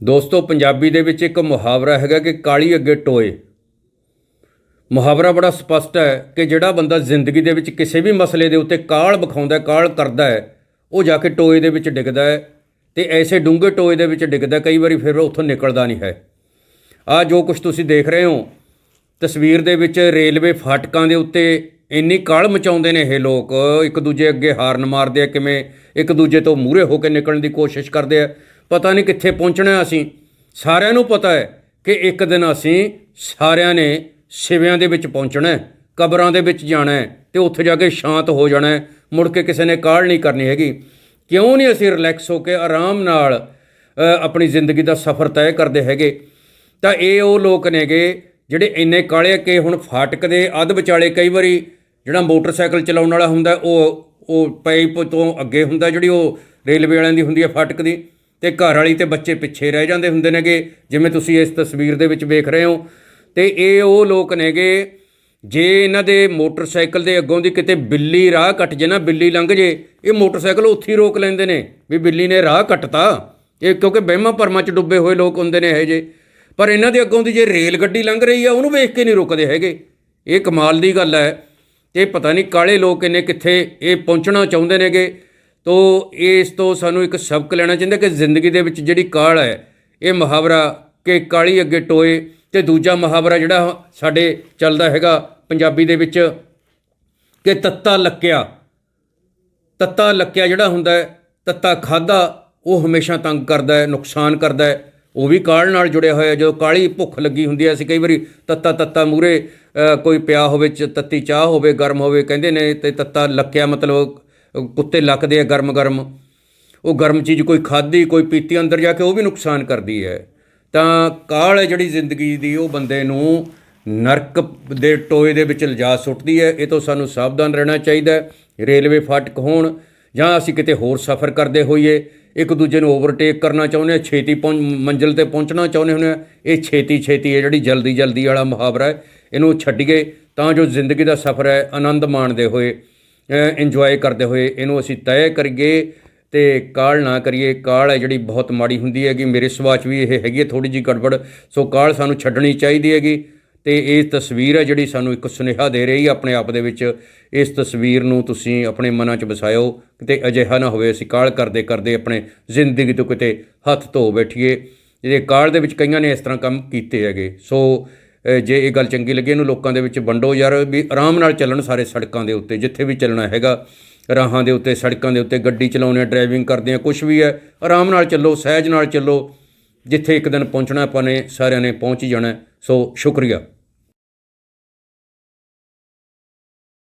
ਦੋਸਤੋ ਪੰਜਾਬੀ ਦੇ ਵਿੱਚ ਇੱਕ ਮੁਹਾਵਰਾ ਹੈਗਾ ਕਿ ਕਾਲੀ ਅੱਗੇ ਟੋਏ। ਮੁਹਾਵਰਾ ਬੜਾ ਸਪਸ਼ਟ ਹੈ ਕਿ ਜਿਹੜਾ ਬੰਦਾ ਜ਼ਿੰਦਗੀ ਦੇ ਵਿੱਚ ਕਿਸੇ ਵੀ ਮਸਲੇ ਦੇ ਉੱਤੇ ਕਾਲ ਵਿਖਾਉਂਦਾ ਹੈ, ਕਾਲ ਕਰਦਾ ਹੈ ਉਹ ਜਾ ਕੇ ਟੋਏ ਦੇ ਵਿੱਚ ਡਿੱਗਦਾ ਹੈ ਤੇ ਐਸੇ ਡੂੰਘੇ ਟੋਏ ਦੇ ਵਿੱਚ ਡਿੱਗਦਾ ਕਈ ਵਾਰੀ ਫਿਰ ਉਹ ਉੱਥੋਂ ਨਿਕਲਦਾ ਨਹੀਂ ਹੈ। ਆ ਜੋ ਕੁਝ ਤੁਸੀਂ ਦੇਖ ਰਹੇ ਹੋ ਤਸਵੀਰ ਦੇ ਵਿੱਚ ਰੇਲਵੇ ਫਾਟਕਾਂ ਦੇ ਉੱਤੇ ਇੰਨੀ ਕਾਲ ਮਚਾਉਂਦੇ ਨੇ ਇਹ ਲੋਕ ਇੱਕ ਦੂਜੇ ਅੱਗੇ ਹਾਰਨ ਮਾਰਦੇ ਆ ਕਿਵੇਂ ਇੱਕ ਦੂਜੇ ਤੋਂ ਮੂਹਰੇ ਹੋ ਕੇ ਨਿਕਲਣ ਦੀ ਕੋਸ਼ਿਸ਼ ਕਰਦੇ ਆ। ਪਤਾ ਨਹੀਂ ਕਿੱਥੇ ਪਹੁੰਚਣਾ ਅਸੀਂ। ਸਾਰਿਆਂ ਨੂੰ ਪਤਾ ਹੈ ਕਿ ਇੱਕ ਦਿਨ ਅਸੀਂ ਸਾਰਿਆਂ ਨੇ ਸਿਵਿਆਂ ਦੇ ਵਿੱਚ ਪਹੁੰਚਣਾ ਹੈ, ਕਬਰਾਂ ਦੇ ਵਿੱਚ ਜਾਣਾ ਹੈ ਤੇ ਉੱਥੇ ਜਾ ਕੇ ਸ਼ਾਂਤ ਹੋ ਜਾਣਾ ਹੈ। ਮੁੜ ਕੇ ਕਿਸੇ ਨੇ ਕਾਲ ਨਹੀਂ ਕਰਨੀ ਹੈਗੀ। ਕਿਉਂ ਨਹੀਂ ਅਸੀਂ ਰਿਲੈਕਸ ਹੋ ਕੇ ਆਰਾਮ ਨਾਲ ਆਪਣੀ ਜ਼ਿੰਦਗੀ ਦਾ ਸਫ਼ਰ ਤੈਅ ਕਰਦੇ ਹੈਗੇ? ਤਾਂ ਇਹ ਉਹ ਲੋਕ ਨੇਗੇ ਜਿਹੜੇ ਇੰਨੇ ਕਾਲੇ ਕਿ ਹੁਣ ਫਾਟਕ ਦੇ ਅੱਧ ਵਿਚਾਲੇ ਕਈ ਵਾਰੀ ਜਿਹੜਾ ਮੋਟਰਸਾਈਕਲ ਚਲਾਉਣ ਵਾਲਾ ਹੁੰਦਾ, ਉਹ ਉਹ ਪਾਈਪ ਤੋਂ ਅੱਗੇ ਹੁੰਦਾ ਜਿਹੜੀ ਉਹ ਰੇਲਵੇ ਵਾਲਿਆਂ ਦੀ ਹੁੰਦੀ ਹੈ ਫਾਟਕ ਦੀ। ਤੇ ਘਰ ਵਾਲੀ ਤੇ ਬੱਚੇ ਪਿੱਛੇ ਰਹਿ ਜਾਂਦੇ ਹੁੰਦੇ ਨੇਗੇ, ਜਿਵੇਂ ਤੁਸੀਂ ਇਸ ਤਸਵੀਰ ਦੇ ਵਿੱਚ ਵੇਖ ਰਹੇ ਹੋ। ਤੇ ਇਹ ਉਹ ਲੋਕ ਨੇਗੇ, ਜੇ ਇਹਨਾਂ ਦੇ ਮੋਟਰਸਾਈਕਲ ਦੇ ਅੱਗੋਂ ਦੀ ਕਿਤੇ ਬਿੱਲੀ ਰਾਹ ਕੱਟ ਜੇ ਨਾ, ਬਿੱਲੀ ਲੰਘ ਜੇ, ਇਹ ਮੋਟਰਸਾਈਕਲ ਉੱਥੇ ਹੀ ਰੋਕ ਲੈਂਦੇ ਨੇ ਵੀ ਬਿੱਲੀ ਨੇ ਰਾਹ ਕੱਟਤਾ। ਇਹ ਕਿਉਂਕਿ ਵਹਿਮਾਂ ਭਰਮਾਂ 'ਚ ਡੁੱਬੇ ਹੋਏ ਲੋਕ ਹੁੰਦੇ ਨੇ ਇਹ ਜੇ ਪਰ ਇਹਨਾਂ ਦੇ ਅੱਗੋਂ ਦੀ ਜੇ ਰੇਲ ਗੱਡੀ ਲੰਘ ਰਹੀ ਆ, ਉਹਨੂੰ ਵੇਖ ਕੇ ਨਹੀਂ ਰੁਕਦੇ ਹੈਗੇ। ਇਹ ਕਮਾਲ ਦੀ ਗੱਲ ਹੈ। ਇਹ ਪਤਾ ਨਹੀਂ ਕਾਲੇ ਲੋਕ ਇਹਨੇ ਕਿੱਥੇ ਇਹ ਪਹੁੰਚਣਾ ਚਾਹੁੰਦੇ ਨੇਗੇ। ਤੋ ਇਸ ਤੋਂ ਸਾਨੂੰ ਇੱਕ ਸਬਕ ਲੈਣਾ ਚਾਹੀਦਾ ਕਿ ਜ਼ਿੰਦਗੀ ਦੇ ਵਿੱਚ ਜਿਹੜੀ ਕਾਲ ਹੈ, ਇਹ ਮੁਹਾਵਰਾ ਕਿ ਕਾਲੀ ਅੱਗੇ ਟੋਏ ਤੇ ਦੂਜਾ ਮੁਹਾਵਰਾ ਜਿਹੜਾ ਸਾਡੇ ਚੱਲਦਾ ਹੈਗਾ ਪੰਜਾਬੀ ਦੇ ਵਿੱਚ ਕਿ ਤੱਤਾ ਲੱਕਿਆ। ਤੱਤਾ ਲੱਕਿਆ ਜਿਹੜਾ ਹੁੰਦਾ ਹੈ, ਤੱਤਾ ਖਾਦਾ, ਉਹ ਹਮੇਸ਼ਾ ਤੰਗ ਕਰਦਾ ਹੈ, ਨੁਕਸਾਨ ਕਰਦਾ ਹੈ। ਉਹ ਵੀ ਕਾਲ ਨਾਲ ਜੁੜਿਆ ਹੋਇਆ ਜਦੋਂ ਕਾਲੀ ਭੁੱਖ ਲੱਗੀ ਹੁੰਦੀ ਹੈ, ਅਸੀਂ ਕਈ ਵਾਰੀ ਤੱਤਾ ਤੱਤਾ ਮੂਰੇ ਕੋਈ ਪਿਆ ਹੋਵੇ ਚ, ਤੱਤੀ ਚਾਹ ਹੋਵੇ, ਗਰਮ ਹੋਵੇ, ਕਹਿੰਦੇ ਨੇ ਤੇ ਤੱਤਾ ਲੱਕਿਆ ਮਤਲਬ ਕੁੱਤੇ ਲੱਕਦੇ ਆ ਗਰਮ ਗਰਮ। ਉਹ ਗਰਮ ਚੀਜ਼ ਕੋਈ ਖਾਦੀ ਕੋਈ ਪੀਤੀ, ਅੰਦਰ ਜਾ ਕੇ ਉਹ ਵੀ ਨੁਕਸਾਨ ਕਰਦੀ ਹੈ। ਤਾਂ ਕਾਲ ਹੈ ਜਿਹੜੀ ਜ਼ਿੰਦਗੀ ਦੀ, ਉਹ ਬੰਦੇ ਨੂੰ ਨਰਕ ਦੇ ਟੋਏ ਦੇ ਵਿੱਚ ਲਿਜਾ ਸੁੱਟਦੀ ਹੈ। ਇਹ ਤੋਂ ਸਾਨੂੰ ਸਾਵਧਾਨ ਰਹਿਣਾ ਚਾਹੀਦਾ ਹੈ। ਰੇਲਵੇ ਫਾਟਕ ਹੋਣ ਜਾਂ ਅਸੀਂ ਕਿਤੇ ਹੋਰ ਸਫ਼ਰ ਕਰਦੇ ਹੋਈਏ, ਇੱਕ ਦੂਜੇ ਨੂੰ ਓਵਰਟੇਕ ਕਰਨਾ ਚਾਹੁੰਦੇ ਹਾਂ, ਛੇਤੀ ਪਹੁੰਚ ਮੰਜ਼ਿਲ ਤੇ ਪਹੁੰਚਣਾ ਚਾਹੁੰਦੇ ਹੁੰਦੇ ਹਾਂ। ਇਹ ਛੇਤੀ ਛੇਤੀ ਹੈ ਜਿਹੜੀ ਜਲਦੀ ਜਲਦੀ ਵਾਲਾ ਮੁਹਾਵਰਾ ਹੈ। ਇਹਨੂੰ ਛੱਡੀਏ ਤਾਂ ਜੋ ਜ਼ਿੰਦਗੀ ਦਾ ਸਫ਼ਰ ਹੈ, ਆਨੰਦ ਮਾਣਦੇ ਹੋਏ। ਇੰਜੋਏ ਕਰਦੇ ਹੋਏ ਇਹਨੂੰ ਅਸੀਂ ਤੈਅ ਕਰੀਏ ਤੇ ਕਾਲ ਨਾ ਕਰੀਏ। ਕਾਲ ਹੈ ਜਿਹੜੀ ਬਹੁਤ ਮਾੜੀ ਹੁੰਦੀ ਹੈਗੀ, ਮੇਰੇ ਸੁਭਾਅ 'ਚ ਵੀ ਇਹ ਹੈਗੀ ਹੈ ਥੋੜੀ ਜੀ ਗੜਬੜ। ਸੋ ਕਾਲ ਸਾਨੂੰ ਛੱਡਣੀ ਚਾਹੀਦੀ ਹੈਗੀ ਤੇ ਇਹ ਤਸਵੀਰ ਹੈ ਜਿਹੜੀ ਸਾਨੂੰ ਇੱਕ ਸੁਨੇਹਾ ਦੇ ਰਹੀ ਹੈ ਆਪਣੇ ਆਪ ਦੇ ਵਿੱਚ। ਇਸ ਤਸਵੀਰ ਨੂੰ ਤੁਸੀਂ ਆਪਣੇ ਮਨਾਂ 'ਚ ਵਸਾਇਓ ਕਿਤੇ ਅਜਿਹਾ ਨਾ ਹੋਵੇ, ਅਸੀਂ ਕਾਲ ਕਰਦੇ ਕਰਦੇ ਆਪਣੇ ਜ਼ਿੰਦਗੀ ਤੋਂ ਕਿਤੇ ਹੱਥ ਧੋ ਬੈਠੀਏ। ਇਹਦੇ ਕਾਲ ਦੇ ਵਿੱਚ ਕਈਆਂ ਨੇ ਇਸ ਤਰ੍ਹਾਂ ਕੰਮ ਕੀਤੇ ਹੈਗੇ। ਸੋ ਜੇ ਇਹ ਗੱਲ ਚੰਗੀ ਲੱਗੇ, ਇਹਨੂੰ ਲੋਕਾਂ ਦੇ ਵਿੱਚ ਵੰਡੋ ਯਾਰ, ਵੀ ਆਰਾਮ ਨਾਲ ਚੱਲਣ ਸਾਰੇ ਸੜਕਾਂ ਦੇ ਉੱਤੇ, ਜਿੱਥੇ ਵੀ ਚੱਲਣਾ ਹੈਗਾ। ਰਾਹਾਂ ਦੇ ਉੱਤੇ, ਸੜਕਾਂ ਦੇ ਉੱਤੇ ਗੱਡੀ ਚਲਾਉਂਦੇ ਆ ਡਰਾਈਵਿੰਗ ਕਰਦੇ ਆ ਕੁਝ ਵੀ ਹੈ, ਆਰਾਮ ਨਾਲ ਚੱਲੋ, ਸਹਿਜ ਨਾਲ ਚੱਲੋ। ਜਿੱਥੇ ਇੱਕ ਦਿਨ ਪਹੁੰਚਣਾ ਆਪਾਂ ਨੇ, ਸਾਰਿਆਂ ਨੇ ਪਹੁੰਚ ਹੀ ਜਾਣਾ ਸੋ, ਸ਼ੁਕਰੀਆ।